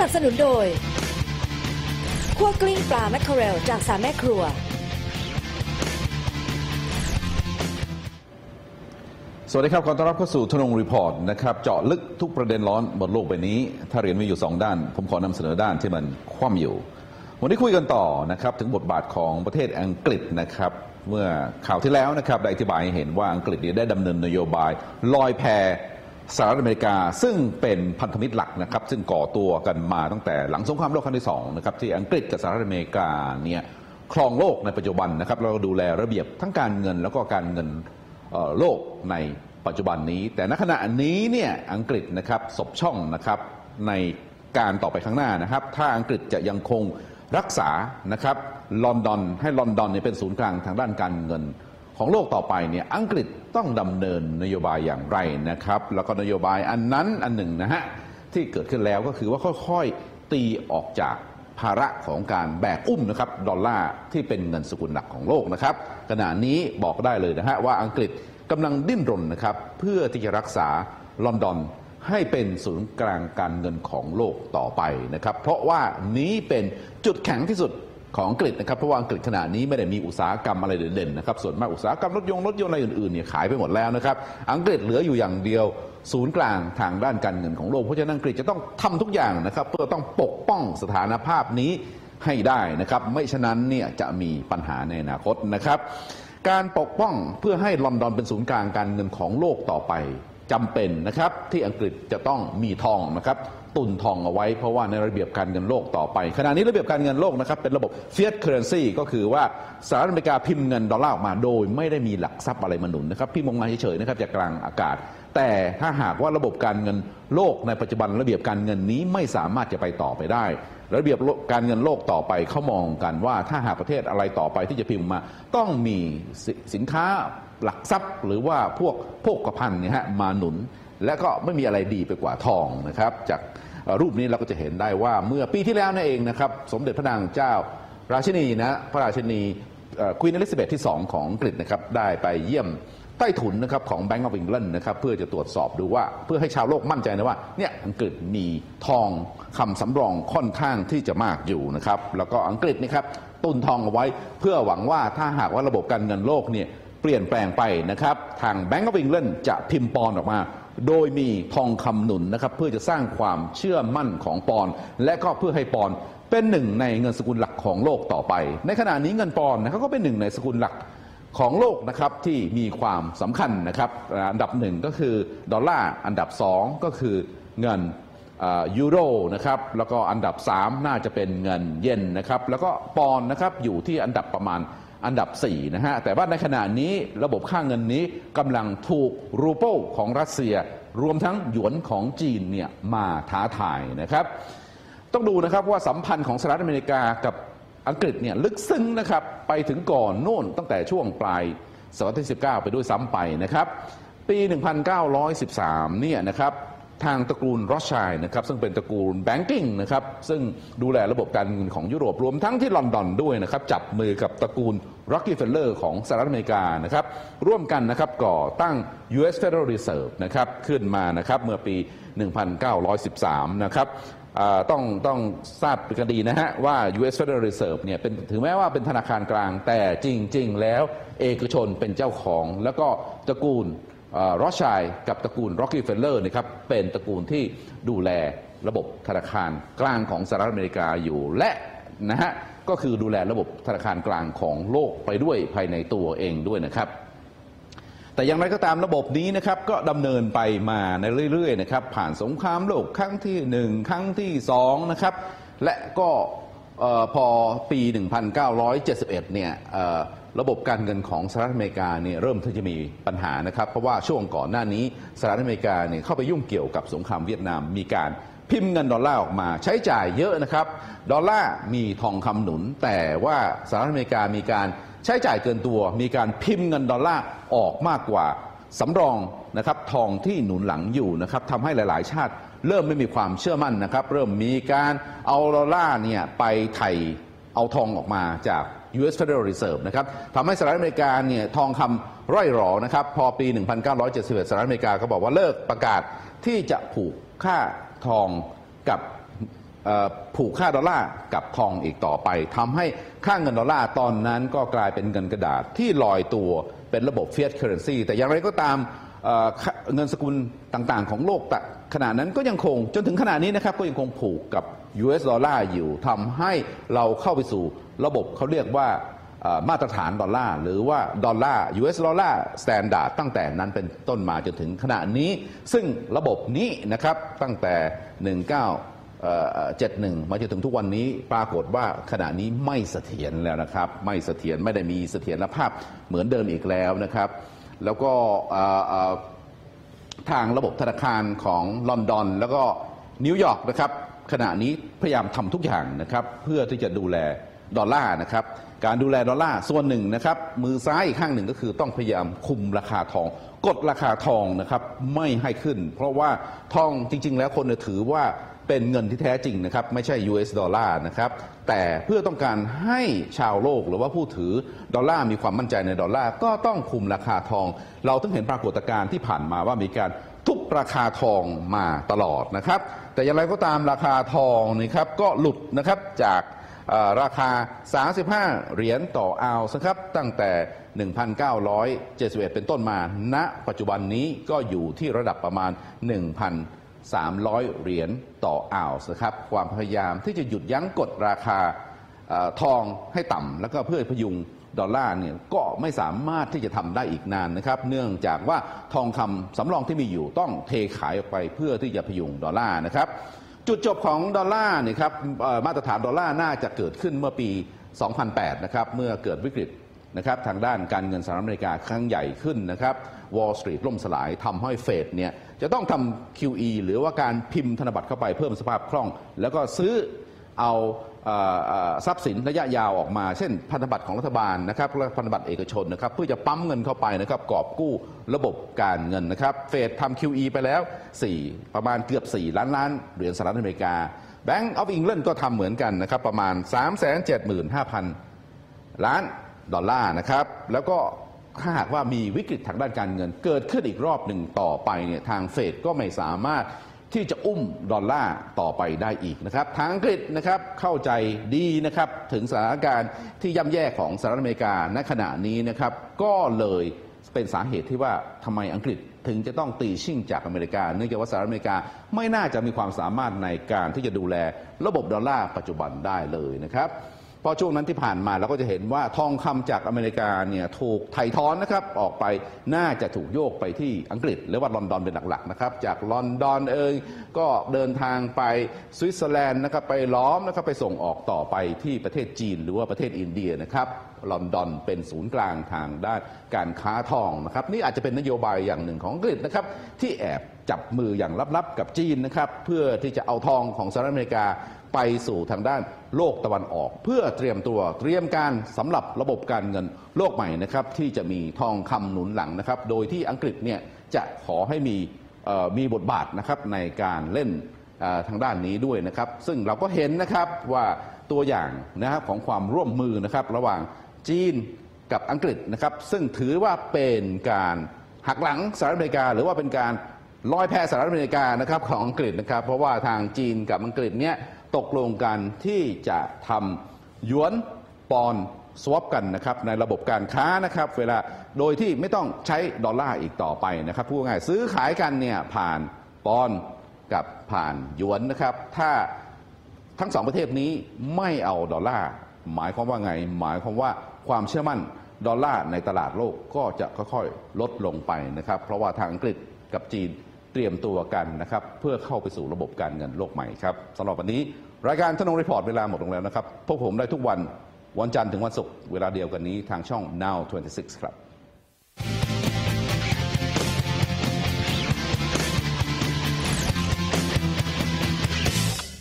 นับสนุนโดยคั่วกลิ้งปลาแมคเคอเรลจากสามแม่ครัว สวัสดีครับ ขอต้อนรับเข้าสู่ทนงรีพอร์ตนะครับ เจาะลึกทุกประเด็นร้อนบนโลกใบนี้ ถ้าเรียนมีอยู่ 2 ด้าน ผมขอนำเสนอด้านที่มันคว่ำอยู่ วันนี้คุยกันต่อนะครับ ถึงบทบาทของประเทศอังกฤษนะครับ เมื่อข่าวที่แล้วนะครับได้อธิบายให้เห็นว่าอังกฤษเนี่ยได้ดำเนินนโยบายลอยแพ สหรัฐอเมริกาซึ่งเป็นพันธมิตรหลักนะครับซึ่งก่อตัวกันมาตั้งแต่หลังสงครามโลกครั้งที่สองนะครับที่อังกฤษกับสหรัฐอเมริกาเนี่ยครองโลกในปัจจุบันนะครับแล้วก็ดูแลระเบียบทั้งการเงินแล้วก็การเงินโลกในปัจจุบันนี้ แต่ณขณะนี้เนี่ยอังกฤษนะครับศพช่องนะครับในการต่อไปข้างหน้านะครับ ถ้าอังกฤษจะยังคงรักษานะครับลอนดอนให้ลอนดอนเนี่ยเป็นศูนย์กลางทางด้านการเงิน ของโลกต่อไปเนี่ยอังกฤษต้องดำเนินนโยบายอย่างไรนะครับ แล้วก็นโยบายอันนั้นอันหนึ่งนะฮะที่เกิดขึ้นแล้วก็คือว่าค่อยๆตีออกจากภาระของการแบกอุ้มนะครับดอลลาร์ที่เป็นเงินสกุลหลักของโลกนะครับขณะนี้บอกได้เลยนะฮะว่าอังกฤษกำลังดิ้นรนนะครับเพื่อที่จะรักษาลอนดอนให้เป็นศูนย์กลางการเงินของโลกต่อไปนะครับ เพราะว่านี้เป็นจุดแข็งที่สุด ของอังกฤษนะครับเพราะว่าอังกฤษขณะนี้ไม่ได้มีอุตสาหกรรมอะไรเด่นๆนะครับส่วนมากอุตสาหกรรมรถยนต์รถยนต์อะไรอื่นๆเนี่ยขายไปหมดแล้วนะครับอังกฤษเหลืออยู่อย่างเดียวศูนย์กลางทางด้านการเงินของโลกเพราะฉะนั้นอังกฤษจะต้องทำทุกอย่างนะครับเพื่อต้องปกป้องสถานภาพนี้ให้ได้นะครับไม่ฉะนั้นเนี่ยจะมีปัญหาในอนาคตนะครับการปกป้องเพื่อให้ลอนดอนเป็นศูนย์กลางการเงินของโลกต่อไป จำเป็นนะครับที่อังกฤษจะต้องมีทองนะครับตุนทองเอาไว้เพราะว่าในระเบียบการเงินโลกต่อไป ขณะนี้ระเบียบการเงินโลกนะครับเป็นระบบ fiat currency ก็คือว่าสหรัฐอเมริกาพิมพ์เงินดอลลาร์ออกมาโดย ไม่ได้มีหลักทรัพย์อะไรมาหนุนนะครับพิมพ์ออกมาเฉยๆนะครับจากกลางอากาศ แต่ถ้าหากว่าระบบการเงินโลกในปัจจุบันระเบียบการเงินนี้ไม่สามารถจะไปต่อไปได้ ระเบียบการเงินโลกต่อไปเขามองกันว่าถ้าหากประเทศอะไรต่อไปที่จะพิมพ์มา ต้องมีสิสินค้าหลักทรัพย์ หรือว่าพวกโภคภัณฑ์เนี่ยฮะมาหนุน และก็ไม่มีอะไรดีไปกว่าทองนะครับ จากรูปนี้เราก็จะเห็นได้ว่าเมื่อปีที่แล้วนั่นเองนะครับสมเด็จพระนางเจ้าราชินีนะพระราชินีควีนอลิซาเบธที่ 2 ของอังกฤษนะครับได้ไปเยี่ยม ใต้ถุนนะครับของ Bank of England นะครับเพื่อจะตรวจสอบดูว่าเพื่อให้ชาวโลกมั่นใจนะว่าเนี่ยอังกฤษมีทองคำสำรองค่อนข้างที่จะมากอยู่นะครับแล้วก็อังกฤษนะครับตุนทองเอาไว้เพื่อหวังว่าถ้าหากว่าระบบการเงินโลกเนี่ยเปลี่ยนแปลงไปนะครับทาง Bank of England จะพิมพ์ปอนออกมาโดยมีทองคำหนุนนะครับเพื่อจะสร้างความเชื่อมั่นของปอน และก็เพื่อให้ปอนเป็นหนึ่งในเงินสกุลหลักของโลกต่อไป ในขณะนี้เงินปอนนะครับก็เป็นหนึ่งในสกุลหลัก ของโลกนะครับที่มีความสำคัญนะครับอันดับหนึ่งก็คือดอลลาร์อันดับสองก็คือเงินยูโรนะครับแล้วก็อันดับ 3 น่าจะเป็นเงินเยนนะครับแล้วก็ปอนนะครับอยู่ที่อันดับประมาณอันดับ4นะฮะแต่ว่าในขณะนี้ระบบค่างเงินนี้กำลังถูกรูเปิลของรัสเซีย รวมทั้งหยวนของจีนเนี่ยมาท้าทายนะครับ ต้องดูนะครับว่าสัมพันธ์ของสหรัฐอเมริกากับ อังกฤษเนี่ยลึกซึ้งนะครับไปถึงก่อนโน่นตั้งแต่ช่วงปลายศตวรรษที่ 19 ไปด้วยซ้ำไปนะครับ ปี 1913 เนี่ยนะครับทางตระกูลรอชชัยนะครับซึ่งเป็นตระกูลแบงกิ้งนะครับซึ่งดูแลระบบการเงินของยุโรปรวมทั้งที่ลอนดอนด้วยนะครับจับมือกับตระกูล Rockefeller ของสหรัฐอเมริกานะครับร่วมกันนะครับก่อตั้ง U.S. Federal Reserve นะครับขึ้นมานะครับเมื่อปี 1913 นะครับ ต้องต้องทราบกันดีนะฮะ ว่า U.S. Federal Reserve เนี่ยเป็นถึงแม้ว่าเป็นธนาคารกลาง แต่จริง ๆ แล้วเอกชนเป็นเจ้าของ แล้วก็ตระกูลรอชชัยกับตระกูล Rockefeller นะครับเป็นตระกูลที่ดูแลระบบธนาคารกลางของสหรัฐอเมริกาอยู่และนะฮะก็คือดูแลระบบธนาคารกลางของโลกไปด้วยภายในตัวเองด้วยนะครับ แต่อย่างไรก็ตามระบบนี้นะครับก็ดำเนินไปมาในเรื่อยๆนะครับผ่านสงครามโลกครั้งที่หนึ่งครั้งที่สองนะครับและก็พอปี 1971 เนี่ยระบบการเงินของสหรัฐอเมริกาเนี่ยเริ่มที่จะมีปัญหานะครับ เพราะว่าช่วงก่อนหน้านี้สหรัฐอเมริกาเนี่ยเข้าไปยุ่งเกี่ยวกับสงครามเวียดนามมีการ พิมพ์เงินดอลลาร์ออกมา ใช้จ่ายเยอะนะครับ ดอลลาร์มีทองคำหนุน แต่ว่าสหรัฐอเมริกามีการใช้จ่ายเกินตัว มีการพิมพ์เงินดอลลาร์ออกมากกว่าสำรองนะครับทองที่หนุนหลังอยู่นะครับทำให้หลาย ๆ ชาติเริ่มไม่มีความเชื่อมั่นนะครับ เริ่มมีการเอาดอลลาร์เนี่ยไปไถ่เอาทองออกมาจาก U.S. Federal Reserve นะครับทำให้สหรัฐอเมริกาเนี่ยทองคำร่อยหรอนะครับ พอปี 1971 สหรัฐอเมริกาก็บอกว่าเลิกประกาศที่จะผูกค่า ทองกับผูกค่าดอลลาร์กับทองอีกต่อไปทำให้ค่าเงินดอลลาร์ตอนนั้นก็กลายเป็นเงินกระดาษที่ลอยตัวเป็นระบบ fiat currency แต่อย่างไรก็ตามเเงินสกุลต่างๆ ของโลกขณะนั้นก็ยังคงจนถึงขณะนี้นะครับก็ยังคงผูกกับ US ดอลลาร์อยู่ทำให้เราเข้าไปสู่ระบบเขาเรียกว่า มาตรฐานดอลลาร์หรือว่าดอลลาร์ US ดอลลาร์สแตนดาร์ดตั้งแต่นั้นเป็นต้นมาจนถึงขณะนี้ ซึ่งระบบนี้นะครับตั้งแต่ 1971 มาจนถึงทุกวันนี้ปรากฏว่าขณะนี้ไม่เสถียรแล้วนะครับ ไม่เสถียรไม่ได้มีเสถียรภาพเหมือนเดิมอีกแล้วนะครับ แล้วก็ทางระบบธนาคารของลอนดอน แล้วก็นิวยอร์กนะครับขณะนี้พยายามทำทุกอย่างนะครับเพื่อที่จะดูแลดอลลาร์นะครับ การดูแลดอลลาร์ส่วนหนึ่งนะครับ มือซ้ายอีกข้างหนึ่งก็คือต้องพยายามคุมราคาทอง กดราคาทองนะครับไม่ให้ขึ้น เพราะว่าทองจริง ๆ แล้วคนถือว่าเป็นเงินที่แท้จริงนะครับไม่ใช่ US ดอลลาร์นะครับแต่เพื่อต้องการให้ชาวโลกหรือว่าผู้ถือดอลลาร์มีความมั่นใจในดอลลาร์ก็ต้องคุมราคาทอง เราต้องเห็นปรากฏการณ์ที่ผ่านมาว่ามีการทุบราคาทองมาตลอดนะครับ แต่อย่างไรก็ตามราคาทองนี่ครับก็หลุดนะครับจาก ราคา 35 เหรียญต่อออนซ์ครับตั้งแต่ 1,971 เป็นต้นมา ณ ปัจจุบันนี้ก็อยู่ที่ระดับประมาณ 1,300 เหรียญต่อออนซ์ครับความพยายามที่จะหยุดยั้งกดราคาอทองให้ต่ำแล้วก็เพื่อพยุงดอลลาร์เนี่ยก็ไม่สามารถที่จะทำได้อีกนานนะครับ เนื่องจากว่าทองคำสำรองที่มีอยู่ต้องเทขายออกไปเพื่อที่จะพยุงดอลลาร์นะครับ จุดจบของดอลลาร์เนี่ยครับมาตรฐานดอลลาร์น่าจะเกิดขึ้นเมื่อปี 2008 นะครับ เมื่อเกิดวิกฤตนะครับทางด้านการเงินสหรัฐอเมริกาครั้งใหญ่ขึ้นนะครับวอล์กสตรีทล่มสลายทำให้เฟดเนี่ยจะต้องทำ QE หรือว่าการพิมพ์ธนบัตรเข้าไปเพิ่มสภาพคล่อง แล้วก็ซื้อเอา ทรัพย์สินระยะยาวออกมา เช่นพันธบัตรของรัฐบาลนะครับและพันธบัตรเอกชนนะครับเพื่อจะปั๊มเงินเข้าไปนะครับกอบกู้ระบบการเงินนะครับเฟดทำ QE ไปแล้ว 4 ประมาณเกือบ 4 ล้านล้านเหรียญสหรัฐอเมริกา Bank of England ก็ทำเหมือนกันนะครับประมาณ 375,000 ล้านดอลลาร์นะครับแล้วก็ถ้าหากว่ามีวิกฤตทางด้านการเงินเกิดขึ้นอีกรอบหนึ่งต่อไปเนี่ยทางเฟดก็ไม่สามารถ ที่จะอุ้มดอลลาร์ต่อไปได้อีกนะครับทางอังกฤษนะครับเข้าใจดีนะครับถึงสถานการณ์ที่ย่ำแย่ของสหรัฐอเมริกาณขณะนี้นะครับก็เลยเป็นสาเหตุที่ว่าทำไมอังกฤษถึงจะต้องตีชิ่งจากอเมริกา เนื่องจากว่าสหรัฐอเมริกาไม่น่าจะมีความสามารถในการที่จะดูแลระบบดอลลาร์ปัจจุบันได้เลยนะครับ เพราะช่วงนั้นที่ผ่านมาเราก็จะเห็นว่าทองคำจากอเมริกาเนี่ยถูกไถ่ทอนนะครับออกไปน่าจะถูกโยกไปที่อังกฤษ หรือว่าลอนดอนเป็นหลักๆนะครับจากลอนดอนเองก็เดินทางไปสวิตเซอร์แลนด์นะครับไปล้อมนะครับไปส่งออกต่อไปที่ประเทศจีน หรือว่าประเทศอินเดียนะครับลอนดอนเป็นศูนย์กลางทางด้านการค้าทองนะครับนี่อาจจะเป็นนโยบายอย่างหนึ่งของอังกฤษนะครับที่แอบจับมืออย่างลับๆกับจีนนะครับเพื่อที่จะเอาทองของสหรัฐอเมริกา ไปสู่ทางด้านโลกตะวันออก เพื่อเตรียมตัวเตรียมการสำหรับระบบการเงินโลกใหม่นะครับที่จะมีทองคำหนุนหลังนะครับ โดยที่อังกฤษเนี่ยจะขอให้มีมีบทบาทนะครับในการเล่นทางด้านนี้ด้วยนะครับ ซึ่งเราก็เห็นนะครับว่าตัวอย่างนะครับของความร่วมมือนะครับระหว่างจีนกับอังกฤษนะครับ ซึ่งถือว่าเป็นการหักหลังสหรัฐอเมริกา หรือว่าเป็นการลอยแพสหรัฐอเมริกานะครับของอังกฤษนะครับ เพราะว่าทางจีนกับอังกฤษเนี่ย ตกลงกันที่จะทำหยวนปอนสวอปกันนะครับในระบบการค้านะครับเวลาโดยที่ไม่ต้องใช้ดอลลาร์อีกต่อไปนะครับพูดง่ายซื้อขายกันเนี่ยผ่านปอนกับผ่านหยวนนะครับถ้าทั้งสองประเทศนี้ไม่เอาดอลลาร์หมายความว่าไง หมายความว่าความเชื่อมั่นดอลลาร์ในตลาดโลกก็จะค่อยๆลดลงไปนะครับ เพราะว่าทางอังกฤษกับจีน เตรียมตัวกันนะครับเพื่อเข้าไปสู่ระบบการเงินโลกใหม่ครับสำหรับวันนี้ รายการทนงรีพอร์ตเวลาหมดลงแล้วนะครับพบผมได้ทุกวันวันจันทร์ถึงวันศุกร์เวลาเดียวกันนี้ทางช่อง now 26 ครับ